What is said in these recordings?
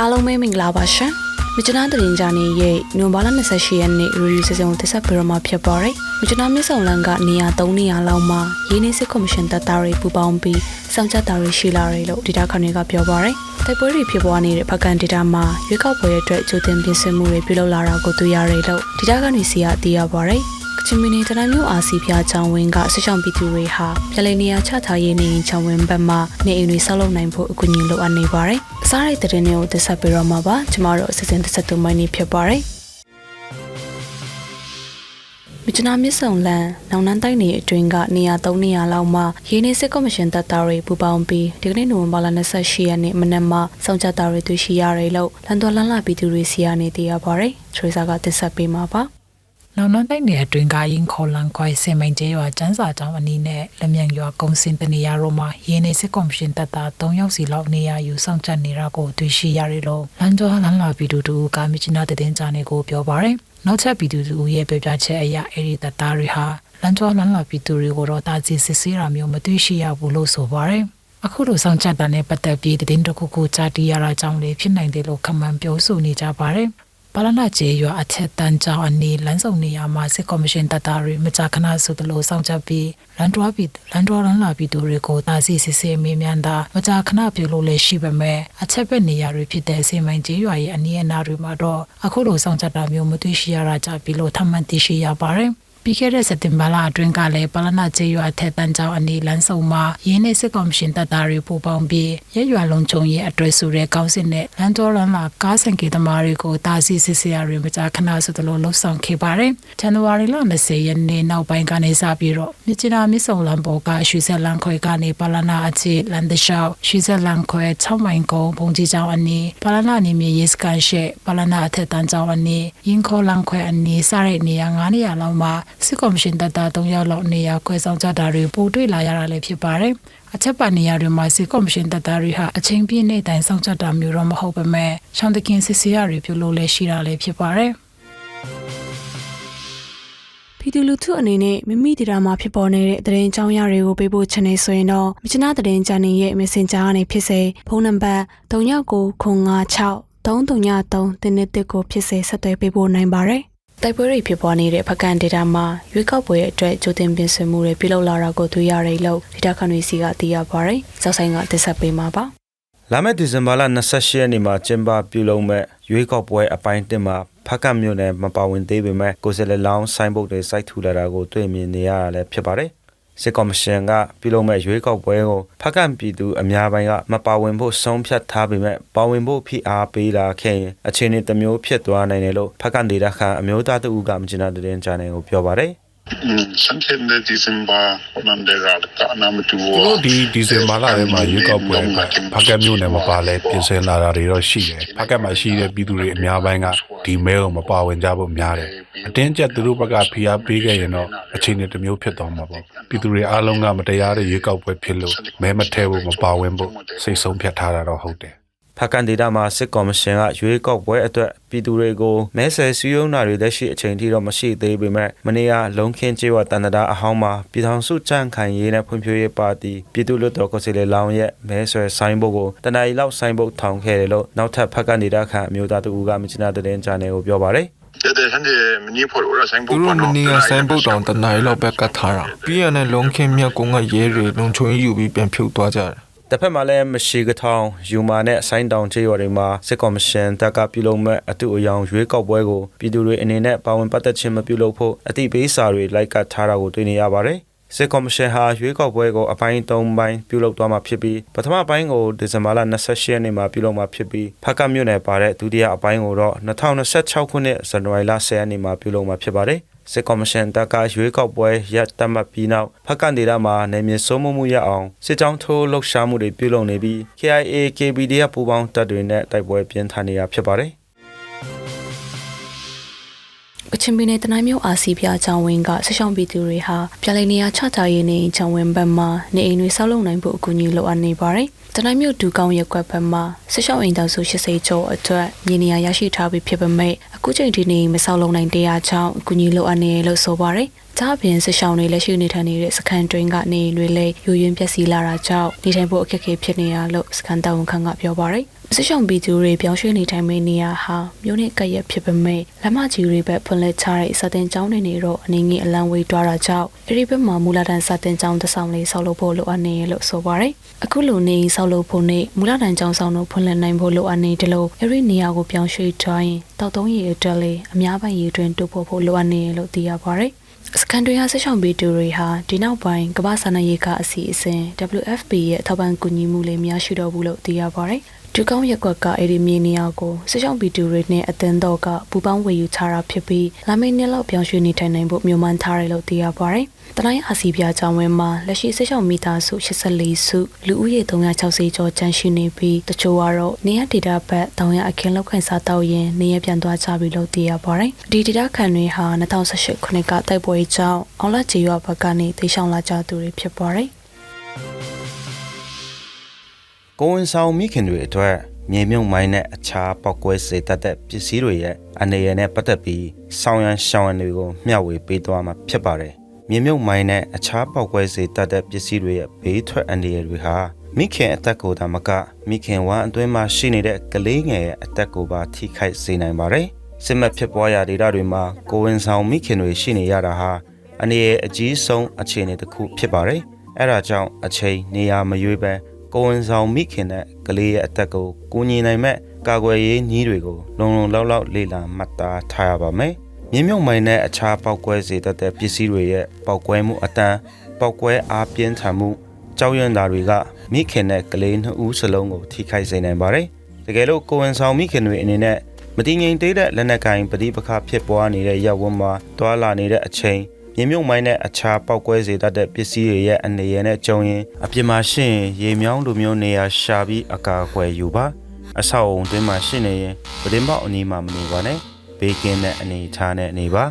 အားလုံးပဲမင်္ဂလာပါရှင်။မြချနာတရင်ကြနေရဲ့နိုဘာလ28ရက်နေ့ရီရီစီစဉ်ကိုတက်ဆက်ပြရမှာဖြစ်ပါတယ်။မြချနာမြစ်ဆောင်လန်ကနေရာ3နေရာလောက်မှာရင်းနှီးစစ်ကော်မရှင်တပ်သားတွေပူးပေါင်းပြီးစောင့်ကြတာတွေရှိလာတယ်လို့ဒေတာခန်တွေကပြောပါတယ်။တိုက်ပွဲတွေဖြစ်ပွားနေတဲ့ဖကန်ဒေတာမှာရွေးကောက်ပွဲအတွက်ကြိုတင်ပြင်ဆင်မှုတွေပြုလုပ်လာတာကိုတွေ့ရတယ်လို့ဒေတာကနေစီကသိရပါတယ်။ ကချင်ပြည်နယ်တနင်္ဂနွေအာစီဖျားချောင်းဝင်းကဆရှောင်းပြည်သူတွေဟာပြည်လည်နေရာချထားရေးနေရင်ချောင်းဝင်းဘက်မှနေအိမ်တွေဆောက်လုပ်နိုင်ဖို့အကူအညီလိုအပ်နေပါတယ်။အစားရတဲ့တဲ့တွေကိုတက်ဆက်ပေးတော့မှာပါ။ကျမတို့အစီအစဉ်တက်ဆက်သူမိုင်းနေဖြစ်ပါတယ်။မြချနာမြစ်ဆုံလန်နောင်နန်းတိုက်နေအတွင်းကနေရာ3နေရာလောက်မှာရင်းနှီးစစ်ကော်မရှင်တပ်သားတွေပူးပေါင်းပြီးဒီကနေ့နိုဝင်ဘာလ28ရက်နေ့မနက်မှာစောင့်ကြတာတွေတွေ့ရှိရတယ်လို့လန်တော်လန်လာပြည်သူတွေစီကနေသိရပါတယ်။ထရီဆာကတက်ဆက်ပေးမှာပါ။ နောင်နောင်တိုက်နယ်အတွင်းကရင်ခေါ်လန်ခွိုင်စင်မိန်ကျဲရွာကျန်းစာကျောင်းအနီးနဲ့လက်မြန်ရွာကုန်းစင်တနေရာတို့မှာရင်းနေစစ်ကော်မရှင်တပ်သား3ယောက်စီလောက်နေရာယူဆောင်ချက်နေတာကိုတွေ့ရှိရရလို့လန်ကျော်လန်လာပြည်သူတို့ကမြချနာတည်င်းကြနေကိုပြောပါရယ်နောက်ချက်ပြည်သူတို့ရဲ့ပြောပြချက်အရအဲ့ဒီတပ်သားတွေဟာလန်ကျော်လန်လာပြည်သူတွေကိုတော့တာစီစစ်ဆေးတာမျိုးမတွေ့ရှိရဘူးလို့ဆိုပါရယ်အခုလိုဆောင်ချက်တာနဲ့ပတ်သက်ပြီးတည်င်းတစ်ခုခုကြားတီးရတာကြောင့်လေဖြစ်နိုင်တယ်လို့ခန့်မှန်းပြောဆိုနေကြပါတယ် ပါလနာကျေရွာအထက်တန်းကျောင်းအနေလမ်းဆောင်နေရာမှာစစ်ကော်မရှင်တပ်သားတွေမကြာခဏဆိုသလိုစောင့်ကြပြီးလန်တွားပြီးလန်တွားလန်လာပြီးသူတွေကိုတာစီစစ်စစ်မေးမြန်းတာမကြာခဏပြုလို့လည်းရှိပေမဲ့အချက်ဘက်နေရာတွေဖြစ်တဲ့စေမိုင်ကျေရွာရဲ့အနီးအနားတွေမှာတော့အခုလိုစောင့်ကြတာမျိုးမသိရှိရတာကြပြီးလို့ထပ်မံသိရှိရပါတယ် ပြီးခဲ့တဲ့စက်တင်ဘာလအတွင်းကလည်းပလနာကျေးရွာထက်တန်းကျောင်းအနေလန်းဆောင်မှာရင်းနှီးစစ်ကော်မရှင်တပ်သားတွေပူးပေါင်းပြီးရဲရွာလုံးချုံရဲ့အတွဲဆိုတဲ့ကောင်းစစ်နဲ့လန်တော်လန်လာကားစင်ကေသမားတွေကိုတာစီစစ်စရာတွေမကြာခဏဆိုသလိုလှုပ်ဆောင်ခဲ့ပါတယ်။ဇန်နဝါရီလ20ရက်နေ့နောက်ပိုင်းကနေစပြီးတော့မြစ်ချနာမြစ်ဆုံလန်ပေါ်ကရွှေဆက်လန်ခွဲကနေပလနာအခြေလန်တလျှောက်ရွှေဆက်လန်ခွဲ6မိုင်ကုန်းဘုံကြီးကျောင်းအနီးပလနာနေမြေရေးစကန်ရှက်ပလနာအထက်တန်းကျောင်းအနီးရင်ခေါ်လန်ခွဲအနီးစတဲ့နေရာ9နေရာလောက်မှာစစ်ကော်မရှင်တပ်သား3ယောက်လောက်နေရာခွဲဆောင်ကြတာတွေပိုတွေ့လာရတာလည်းဖြစ်ပါတယ်။အချက်ပါနေရာတွေမှာစစ်ကော်မရှင်တပ်သားတွေဟာအချိန်ပြည့်နေ့တိုင်းဆောင်ကြတာမျိုးတော့မဟုတ်ပါမဲ့ရှောင်းတခင်စစ်ဆေးရတွေပြုလို့လည်းရှိတာလည်းဖြစ်ပါတယ်။ပြည်သူလူထုအနေနဲ့မိမိဒေတာမှာဖြစ်ပေါ်နေတဲ့သတင်းကြောင်းရတွေကိုပေးပို့ချင်နေဆိုရင်တော့မြချနာသတင်းချန်နယ်ရဲ့ Messenger ကနေဖြစ်စေဖုန်းနံပါတ်3996 333တင်းတစ်ကိုဖြစ်စေဆက်သွယ်ပေးပို့နိုင်ပါတယ်။ တိုက်ပွဲတွေဖြစ်ပွားနေတဲ့ဖကန်ဒေတာမှာရွေးကောက်ပွဲအတွက်ကြိုတင်ပြင်ဆင်မှုတွေပြုလုပ်လာတာကိုတွေ့ရတယ်လို့ဒေတာခန်တွေစီကသိရပါတယ်။စောက်ဆိုင်ကတက်ဆက်ပေးမှာပါ။လာမယ့်ဒီဇင်ဘာလ28ရက်နေ့မှာကျင်းပပြုလုပ်မဲ့ရွေးကောက်ပွဲအပိုင်း1မှာဖက်ကတ်မြို့နယ်မပါဝင်သေးပေမဲ့ကိုယ်စားလှယ်လောင်းဆိုင်းဘုတ်တွေစိုက်ထူလာတာကိုတွေ့မြင်နေရတာလည်းဖြစ်ပါတယ်။ စစ်ကော်မရှင်ကပြုလုပ်မဲ့ရွေးကောက်ပွဲကိုဖက်ကတ်ပြည်သူအများပိုင်းကမပါဝင်ဖို့ဆုံးဖြတ်ထားပေမဲ့ပါဝင်ဖို့ဖိအားပေးလာခဲ့ရင်အခြေအနေတစ်မျိုးဖြစ်သွားနိုင်တယ်လို့ဖက်ကတ်ဒေတာခန်အမျိုးသားတအူးကမကျင်နာတဲ့ချန်နယ်ကိုပြောပါတယ်။ Santiende December Honandega Kanamatu သူတို့ဒီဒီဇင်ဘာလထဲမှာရွေးကောက်ပွဲကဖကက်မြို့နယ်မပါလဲပြင်ဆင်လာတာတွေတော့ရှိတယ်ဖကက်မှာရှိတဲ့ပြည်သူတွေအများပိုင်းကဒီမဲကိုမပါဝင်ကြဖို့များတယ်အတင်းကျပ်သူတို့ဘက်ကဖိအားပေးခဲ့ရင်တော့အခြေအနေတစ်မျိုးဖြစ်သွားမှာပေါ့ပြည်သူတွေအားလုံးကမတရားတဲ့ရွေးကောက်ပွဲဖြစ်လို့မဲမထဲဖို့မပါဝင်ဖို့စိတ်ဆုံးဖြတ်ထားတာတော့ဟုတ်တယ် ဖကန်ဒေတာမှာစစ်ကော်မရှင်ကရွေးကောက်ပွဲအတွက်ပြည်သူတွေကိုမဲဆယ်စည်းရုံးတာတွေလက်ရှိအချိန်ထိတော့မရှိသေးပေမဲ့မနေ့ကလုံခင်းကျေးဝတန်တရာအဟောင်းမှာပြည်ထောင်စုကြံ့ခိုင်ရေးနဲ့ဖွံ့ဖြိုးရေးပါတီပြည်သူ့လွှတ်တော်ကိုယ်စားလှယ်လောင်းရဲ့မဲဆွယ်ဆိုင်ဘုတ်ကိုတနအီလောက်ဆိုင်ဘုတ်ထောင်ခဲ့တယ်လို့နောက်ထပ်ဖကန်ဒေတာခန့်အမျိုးသားတူကမချနာတဲ့ချန်နယ်ကိုပြောပါတယ် Dede hande mini for ora sang သူတို့မနီကဆိုင်းပုတ်တောင်တနားရီလောက်ပဲကတ်ထားတာပြီးရတဲ့လုံးခင်းမြက်ကုန်းကရဲတွေလုံချုံကြီးယူပြီးပြန်ဖြုတ်သွားကြတယ် တစ်ဖက်မှာလည်းမရှိကထောင်ယူမာနဲ့ဆိုင်းတောင်ချေရော်တွေမှာစစ်ကော်မရှင်တပ်ကပြုလုပ်မဲ့အတူအယောင်ရွေးကောက်ပွဲကိုပြည်သူတွေအနေနဲ့ပါဝင်ပတ်သက်ခြင်းမပြုလုပ်ဖို့အတိပေးစာတွေလိုက်ကတ်ထားတာကိုတွေ့နေရပါတယ်။စစ်ကော်မရှင်ဟာရွေးကောက်ပွဲကိုအပိုင်း၃ပိုင်းပြုလုပ်သွားမှာဖြစ်ပြီးပထမပိုင်းကိုဒီဇင်ဘာလ28ရက်နေ့မှာပြုလုပ်မှာဖြစ်ပြီးဖက်ကမြို့နယ်ပါတဲ့ဒုတိယအပိုင်းကိုတော့2026ခုနှစ်ဇန်နဝါရီလ10ရက်နေ့မှာပြုလုပ်မှာဖြစ်ပါတယ်။ စစ်ကော်မရှင်တပ်ကရွေးကောက်ပွဲရပ်တတ်မှတ်ပြီးနောက်ဖက်ကနေဒါမှာနေမြေစိုးမိုးမှုရအောင်စစ်ကြောင်းထိုးလှုပ်ရှားမှုတွေပြုလုပ်နေပြီး KIA KPDF ပူးပေါင်းတပ်တွေနဲ့တိုက်ပွဲပြင်းထန်နေတာဖြစ်ပါတယ် ကချင်ပြည်နယ်တနိုင်းမြို့အာစီဖျားချောင်းဝင်းကဆက်ရှောင်းပြည်သူတွေဟာပြည်လည်နေရာချထားရေးနေချောင်းဝင်းဘက်မှာနေအိမ်တွေဆောက်လုပ်နိုင်ဖို့အကူအညီလိုအပ်နေပါတယ်။တနိုင်းမြို့ဒူကောင်းရက်ကွက်ဘက်မှာဆက်ရှောင်းအိမ်တော်စု80ကျော်အတွက်မြေနေရာရရှိထားပြီးဖြစ်ပေမဲ့အခုချိန်ထိနေမဆောက်လုပ်နိုင်တရားကြောင့်အကူအညီလိုအပ်နေလို့ဆိုပါတယ်။။ ကြားပြင်စစ်ဆောင်တွေလက်ရှိနေထိုင်နေတဲ့စခန်းတွင်းကနေအိမ်တွေလည်းယူရင်းပျက်စီးလာတာကြောင့်နေထိုင်ဖို့အခက်အခဲဖြစ်နေရလို့စခန်းတောင်ခန့်ကပြောပါရယ်။စစ်ဆောင်ပြည်သူတွေပြောင်းရွှေ့နေထိုင်မယ့်နေရာဟာမြို့နယ်ကပ်ရက်ဖြစ်ပေမဲ့လမ်းမကြီးတွေဘက်ဖွင့်လှစ်ချတဲ့စတင်ကျောင်းတွေနေတော့အနေငယ်အလံဝေးတွားတာကြောင့်အဲဒီဘက်မှာမူလတန်းစတင်ကျောင်းတစ်ဆောင်လေးဆောက်လုပ်ဖို့လိုအပ်နေရလို့ဆိုပါရယ်။အခုလိုနေဆောက်လုပ်ဖို့နဲ့မူလတန်းကျောင်းဆောင်တို့ဖွင့်လှစ်နိုင်ဖို့လိုအပ်နေတယ်လို့အဲဒီနေရာကိုပြောင်းရွှေ့ထားရင်တောက်သုံးရည်အတွက်လေးအများပိုင်းရည်တွင်တိုးဖို့ဖို့လိုအပ်နေရလို့သိရပါရယ်။ စကန်တွေဟာဆက်ဆောင်ပေးသူတွေဟာဒီနောက်ပိုင်းကမ္ဘာစာနာရေးကအစီအစဉ် WFP ရဲ့အထောက်ပံ့ကူညီမှုလေးများရှိတော့ဘူးလို့သိရပါတယ်။ ဒုကောင်းရက်ကွက်ကအဲ့ဒီမြေနေရာကိုဆက်ဆောင်ပေးသူတွေနဲ့အသင်းတော်ကပူပေါင်းဝေယူချတာဖြစ်ပြီးလာမယ့်နှစ်လောက်ပြောင်းရွှေ့နေထိုင်နိုင်ဖို့မျိုးမှန်းထားတယ်လို့သိရပါတယ်။တနိုင်းအာစီပြကြောင်းဝင်းမှာလက်ရှိဆက်ဆောင်မိသားစု84စုလူဦးရေ360ကျော်ကျန်ရှိနေပြီးတချို့ကတော့နေရဒေတာဘက်တောင်ရအခင်းလောက်ခိုင်စားတော့ရင်နေရပြန်သွားကြပြီလို့သိရပါတယ်။ဒီဒေတာခံတွေဟာ2018ခုနှစ်ကတိုက်ပွဲကြောင့်အောင်လက်ကျေးရွာဘက်ကနေတိတ်ဆောင်လာကြသူတွေဖြစ်ပါတယ်။ ကိုဝန်ဆောင်မိခင်တွေအတွက်မြေမြုပ်မိုင်းနဲ့အခြားပောက်ကွဲစေတတ်တဲ့ပစ္စည်းတွေရဲ့အနေရနဲ့ပတ်သက်ပြီးဆောင်းရန်ရှောင်းရန်တွေကိုမျှဝေပေးသွားမှာဖြစ်ပါတယ်။မြေမြုပ်မိုင်းနဲ့အခြားပောက်ကွဲစေတတ်တဲ့ပစ္စည်းတွေရဲ့ဘေးထွက်အနေရတွေဟာမိခင်အသက်ကိုသာမကမိခင်ဝမ်းအတွင်းမှာရှိနေတဲ့ကလေးငယ်ရဲ့အသက်ကိုပါထိခိုက်စေနိုင်ပါတယ်။စစ်မှတ်ဖြစ်ပွားရာဒေသတွေမှာကိုဝန်ဆောင်မိခင်တွေရှိနေရတာဟာအနေရအကြီးဆုံးအခြေအနေတစ်ခုဖြစ်ပါတယ်။အဲဒါကြောင့်အချိန်နေရာမရွေးပဲ ကိုဝန်ဆောင်မိခင်နဲ့ကလေးရဲ့အသက်ကိုကူညီနိုင်မဲ့ကာကွယ်ရေးနည်းတွေကိုလုံလုံလောက်လောက်လေ့လာမှတ်သားထားရပါမယ်။မြင်းမြုပ်မိုင်းနဲ့အခြားပောက်ကွဲစေတတ်တဲ့ပစ္စည်းတွေရဲ့ပောက်ကွဲမှုအတန်းပောက်ကွဲအားပြင်းထန်မှုကြောက်ရွံ့တာတွေကမိခင်နဲ့ကလေးနှစ်ဦးစလုံးကိုထိခိုက်စေနိုင်ပါတယ်။တကယ်လို့ကိုဝန်ဆောင်မိခင်တွေအနေနဲ့မတည်ငြိမ်သေးတဲ့လက်နက်ကိုင်ပဋိပက္ခဖြစ်ပွားနေတဲ့ရပ်ဝန်းမှာတွာလာနေတဲ့အချိန် မြေမြုပ်မိုင်းနဲ့အခြားပောက်ကွဲစေတတ်တဲ့ပစ္စည်းတွေရဲ့အနေရနဲ့ကြုံရင်အပြစ်မှာရှင်းရင်ရေမြောင်းလိုမျိုးနေရာရှာပြီးအကာအကွယ်ယူပါအဆောက်အုံတွင်းမှာရှင်းနေရင်ပဒင်းပေါက်အနီးမှာမနေပါနဲ့ဘေးကင်းတဲ့အနေအထားနဲ့နေပါ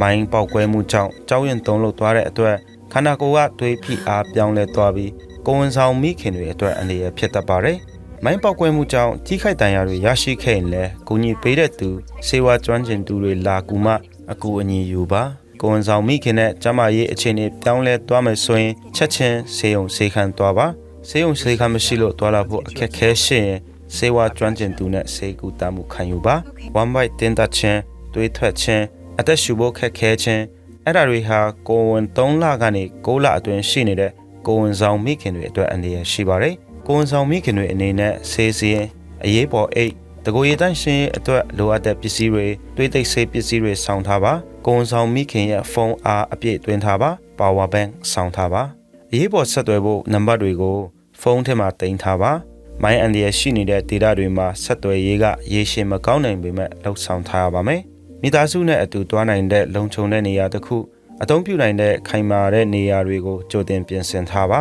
မိုင်းပောက်ကွဲမှုကြောင့်ကြောက်ရင်တုံးလို့သွားတဲ့အတွက်ခန္ဓာကိုယ်ကသွေးဖိအားပြောင်းလဲသွားပြီးကိုယ်ဝန်ဆောင်မိခင်တွေအတွက်အနေရဖြစ်တတ်ပါတယ်မိုင်းပောက်ကွဲမှုကြောင့်ထိခိုက်ဒဏ်ရာတွေရရှိခဲ့ရင်လည်းကုညီပေးတဲ့သူစေဝါကျွမ်းကျင်သူတွေလာကူမှအကူအညီယူပါ ကိုဝန်ဆောင်မိခင်နဲ့ကျမရေးအခြေအနေပြောင်းလဲသွားမယ်ဆိုရင်ချက်ချင်းဆေးရုံဆေးခန်းသွားပါဆေးရုံဆေးခန်းမရှိလို့သွားလာဖို့အခက်ခဲရှိရင်ဆေးဝါးကျွမ်းကျင်သူနဲ့ဆေးကူတမှုခံယူပါ one bite တင်တတ်ခြင်းတွေးထွက်ခြင်းအသက်ရှူဖို့ခက်ခဲခြင်းအဲ့ဒါတွေဟာကိုဝန်3လကနေ6လအတွင်းရှိနေတဲ့ကိုဝန်ဆောင်မိခင်တွေအတွက်အနေရရှိပါတယ်ကိုဝန်ဆောင်မိခင်တွေအနေနဲ့ဆေးစည်းအရေးပေါ်အိတ် တကိုယ်ရည်တန့်ရှင်းရေးအတွက်လိုအပ်တဲ့ပစ္စည်းတွေတွေးသိပ်ဆေးပစ္စည်းတွေဆောင်ထားပါကိုဝန်ဆောင်မိခင်ရဲ့ဖုန်းအားအပြည့်သွင်းထားပါ power bank ဆောင်ထားပါအရေးပေါ်ဆက်သွယ်ဖို့နံပါတ်တွေကိုဖုန်းထဲမှာတင်ထားပါမိုင်းအန်ဒီရရှိနေတဲ့ဒေတာတွေမှာဆက်သွယ်ရေးကရေရှည်မကောင်းနိုင်ပေမဲ့လှုပ်ဆောင်ထားရပါမယ်မိသားစုနဲ့အတူတွားနိုင်တဲ့လုံခြုံတဲ့နေရာတစ်ခုအသုံးပြုနိုင်တဲ့ခိုင်မာတဲ့နေရာတွေကိုကြိုတင်ပြင်ဆင်ထားပါ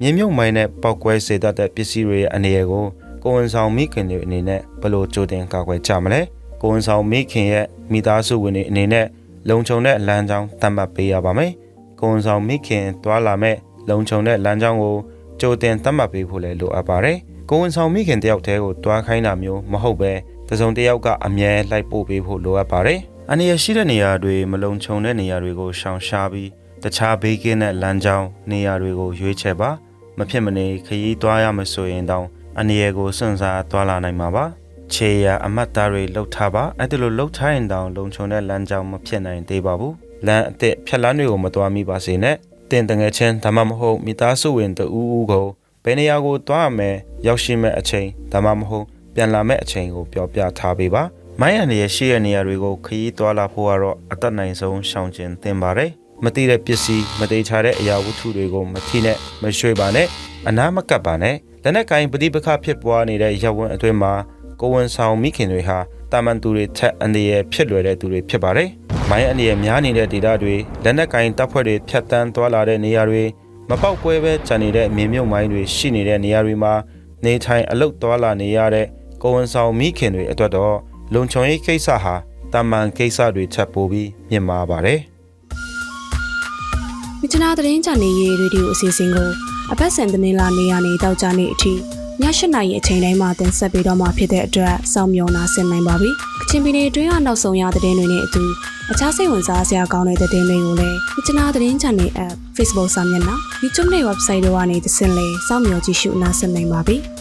မြေမြုပ်မိုင်းနဲ့ပောက်ကွဲစေတတ်တဲ့ပစ္စည်းတွေရဲ့အနေအကို ကိုဝန်ဆောင်မိခင်တွေအနေနဲ့ဘယ်လိုကြိုတင်ကာကွယ်ကြမလဲကိုဝန်ဆောင်မိခင်ရဲ့မိသားစုဝင်တွေအနေနဲ့လုံခြုံတဲ့လမ်းကြောင်းသတ်မှတ်ပေးရပါမယ်ကိုဝန်ဆောင်မိခင်တွားလာမဲ့လုံခြုံတဲ့လမ်းကြောင်းကိုကြိုတင်သတ်မှတ်ပေးဖို့လည်းလိုအပ်ပါတယ်ကိုဝန်ဆောင်မိခင်တယောက်တည်းကိုတွားခိုင်းတာမျိုးမဟုတ်ပဲတစုံတစ်ယောက်ကအမြဲလိုက်ပို့ပေးဖို့လိုအပ်ပါတယ်။အနေရရှိတဲ့နေရာတွေမလုံခြုံတဲ့နေရာတွေကိုရှောင်ရှားပြီးတခြားဘေးကင်းတဲ့လမ်းကြောင်းနေရာတွေကိုရွေးချယ်ပါမဖြစ်မနေခရီးသွားရမဆိုရင်တောင် အနေရကိုစွန့်စားသွားလာနိုင်မှာပါ။ခြေရအမတ်သားတွေလှုပ်ထားပါအဲ့ဒါလိုလှုပ်ထားရင်တောင်လုံခြုံတဲ့လမ်းကြောင်းမဖြစ်နိုင်သေးပါဘူး။လမ်းအစ်စ်ဖြတ်လမ်းတွေကိုမသွားမိပါစေနဲ့။တင်တငယ်ချင်းဒါမှမဟုတ်မိသားစုဝင်တူဦးဦးကိုဘယ်နေရာကိုသွားရမယ်ရောက်ရှိမဲ့အချိန်ဒါမှမဟုတ်ပြန်လာမဲ့အချိန်ကိုပြောပြထားပေးပါမိုင်းရနေရရှိတဲ့နေရာတွေကိုခရီးသွားလာဖို့ကတော့အသက်နိုင်ဆုံးရှောင်ကျဉ်သင်ပါတယ်မတိတဲ့ပစ္စည်းမတိချတဲ့အရာဝတ္ထုတွေကိုမထိနဲ့မရွှေ့ပါနဲ့အနာမကပ်ပါနဲ့ လက်နက်ကင်ပဋိပက္ခဖြစ်ပွားနေတဲ့ရပ်ဝန်းအတွင်းမှာကိုဝန်ဆောင်မိခင်တွေဟာတာမန်သူတွေထက်အနေရဖြစ်လွယ်တဲ့သူတွေဖြစ်ပါတယ်မိုင်းအနေရများနေတဲ့ဒေသတွေလက်နက်ကင်တပ်ဖွဲ့တွေဖြတ်တန်းသွားလာတဲ့နေရာတွေမပေါက်ကွဲပဲကျန်နေတဲ့မြေမြုပ်မိုင်းတွေရှိနေတဲ့နေရာတွေမှာနေထိုင်အလုတ်သွားလာနေရတဲ့ကိုဝန်ဆောင်မိခင်တွေအတွက်တော့လုံခြုံရေးကိစ္စဟာတာမန်ကိစ္စတွေချက်ပိုပြီးမြင့်မားပါတယ်မြချနာသတင်းချန်နေရေးရေဒီယိုအစီအစဉ်ကို အပတ်စဉ်သတင်းလာနေရနေတောက်ကြနေအထိည၈နာရီအချိန်တိုင်းမှာတင်ဆက်ပေးတော့မှာဖြစ်တဲ့အတွက်စောင့်မျှော်နာဆင်နိုင်ပါပြီ။ချင်ပြည်နယ်အတွင်းကနောက်ဆုံးရသတင်းတွေနဲ့အတူအခြားစိတ်ဝင်စားစရာကောင်းတဲ့သတင်းတွေကိုလည်းမြချနာသတင်း channel app Facebook စာမျက်နှာ YouTube နဲ့ website တို့ကနေသင်လဲစောင့်မျှော်ကြည့်ရှုနားဆင်နိုင်ပါပြီ။